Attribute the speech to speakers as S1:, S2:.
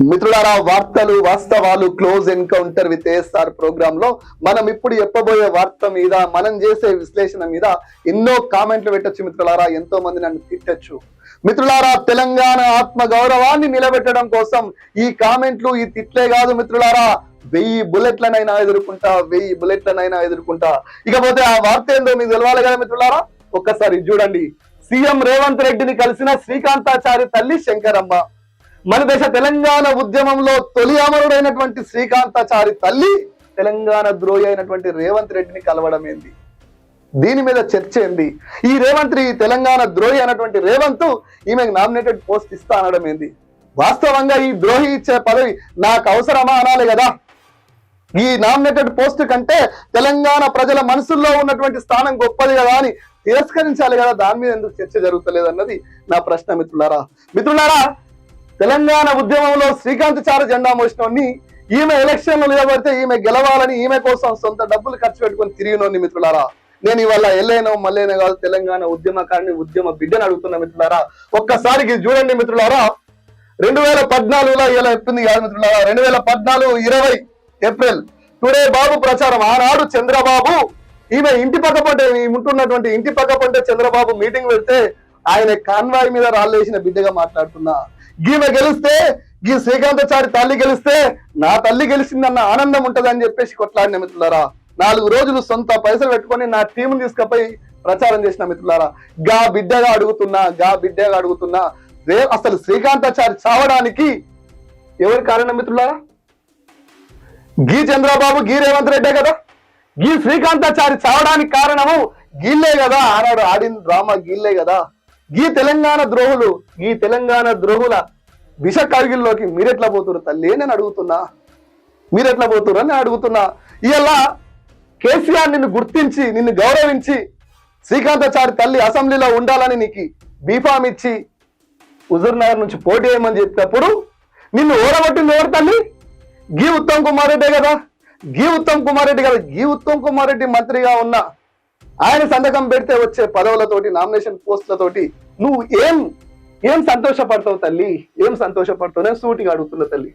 S1: మిత్రులారా వార్తలు వాస్తవాలు క్లోజ్ ఎన్కౌంటర్ విత్ ఏఎస్ఆర్ ప్రోగ్రామ్లో మనం ఇప్పుడు చెప్పబోయే వార్త మీద మనం చేసే విశ్లేషణ మీద ఎన్నో కామెంట్లు పెట్టొచ్చు మిత్రులారా ఎంతో మంది నన్ను తిట్టచ్చు. మిత్రులారా తెలంగాణ ఆత్మ గౌరవాన్ని నిలబెట్టడం కోసం ఈ కామెంట్లు ఈ తిట్లే కాదు మిత్రులారా వెయ్యి బుల్లెట్లనైనా ఎదుర్కొంటా వెయ్యి బుల్లెట్లనైనా ఎదుర్కొంటా. ఇకపోతే ఆ వార్త ఏందో మీకు తెలవాలి కదా మిత్రులారా? ఒక్కసారి చూడండి. సీఎం రేవంత్ రెడ్డిని కలిసిన శ్రీకాంతాచారి తల్లి శంకరమ్మ. మన దేశ తెలంగాణ ఉద్యమంలో తొలి అమరుడైనటువంటి శ్రీకాంతాచారి తల్లి తెలంగాణ ద్రోహి అయినటువంటి రేవంత్ రెడ్డిని కలవడం ఏంది? దీని మీద చర్చ ఏంది? ఈ రేవంత్ ఈ తెలంగాణ ద్రోహి అయినటువంటి రేవంత్ ఈమెకు నామినేటెడ్ పోస్ట్ ఇస్తా అనడం ఏంది? వాస్తవంగా ఈ ద్రోహి ఇచ్చే పదవి నాకు అవసరమా అనాలి కదా? ఈ నామినేటెడ్ పోస్ట్ కంటే తెలంగాణ ప్రజల మనసుల్లో ఉన్నటువంటి స్థానం గొప్పది కదా అని తిరస్కరించాలి కదా? దాని మీద ఎందుకు చర్చ జరుగుతలేదు అన్నది నా ప్రశ్న మిత్రులారా. మిత్రులారా తెలంగాణ ఉద్యమంలో శ్రీకాంత్ చార జెండా మోసినోని ఈమె ఎలక్షన్లో నిలబడితే ఈమె గెలవాలని ఈమె కోసం సొంత డబ్బులు ఖర్చు పెట్టుకొని తిరిగినోని మిత్రులారా. నేను ఇవాళ ఎల్లైనో మల్లేనో కాదు తెలంగాణ ఉద్యమకారిని ఉద్యమ బిడ్డని అడుగుతున్న మిత్రులారా. ఒక్కసారికి చూడండి మిత్రులారా. రెండు వేల పద్నాలుగులో ఇలా చెప్పింది కాదు మిత్రులారా. రెండు వేల పద్నాలుగు ఇరవై ఏప్రిల్ టుడే బాబు ప్రచారం. ఆనాడు చంద్రబాబు ఈమె ఇంటి పక్క పంటే ఉంటున్నటువంటి ఇంటి పక్క పంటే చంద్రబాబు మీటింగ్ పెడితే ఆయన కాన్వాయ్ మీద రాళ్ళేసిన బిడ్డగా మాట్లాడుతున్నా. గీమె గెలిస్తే ఈ శ్రీకాంతచారి తల్లి గెలిస్తే నా తల్లి గెలిచిందన్న ఆనందం ఉంటదని చెప్పేసి కొట్లాడిన మిత్రులారా. నాలుగు రోజులు సొంత పైసలు పెట్టుకొని నా టీంని తీసుకుపోయి ప్రచారం చేసిన మిత్రులారా. గా బిడ్డగా అడుగుతున్నా గా బిడ్డగా అడుగుతున్నా రే అసలు శ్రీకాంతాచారి చావడానికి ఎవరి కారణం మిత్రులారా? గీ చంద్రబాబు గీ రేవంత్ రెడ్డే కదా? గీ శ్రీకాంతాచారి చావడానికి కారణము గీళ్ళే కదా. ఆనాడు ఆడిన డ్రామా గీళ్ళే కదా. గీ తెలంగాణ ద్రోహులు ఈ తెలంగాణ ద్రోహుల విష కరిగిల్లోకి మీరెట్లా పోతురు తల్లి నేను అడుగుతున్నా. మీరెట్లా పోతురు అని అడుగుతున్నా. ఇలా కేసీఆర్ నిన్ను గుర్తించి నిన్ను గౌరవించి శ్రీకాంతాచారి తల్లి అసెంబ్లీలో ఉండాలని నీకు బీఫామ్ ఇచ్చి హుజూర్ నగర్ నుంచి పోటీ చేయమని చెప్పినప్పుడు నిన్ను ఓడగొట్టింది ఎవరు తల్లి? గీ ఉత్తమ్ కుమార్ రెడ్డి కదా. గీ ఉత్తమ్ కుమార్ రెడ్డి కదా. గీ ఉత్తమ్ కుమార్ రెడ్డి మంత్రిగా ఉన్న ఆయన సంతకం పెడితే వచ్చే పదవులతోటి నామినేషన్ పోస్టులతోటి నువ్వు ఏం ఏం సంతోషపడతావు తల్లి? ఏం సంతోషపడతావు? నేను సూటిగా అడుగుతున్నా తల్లి.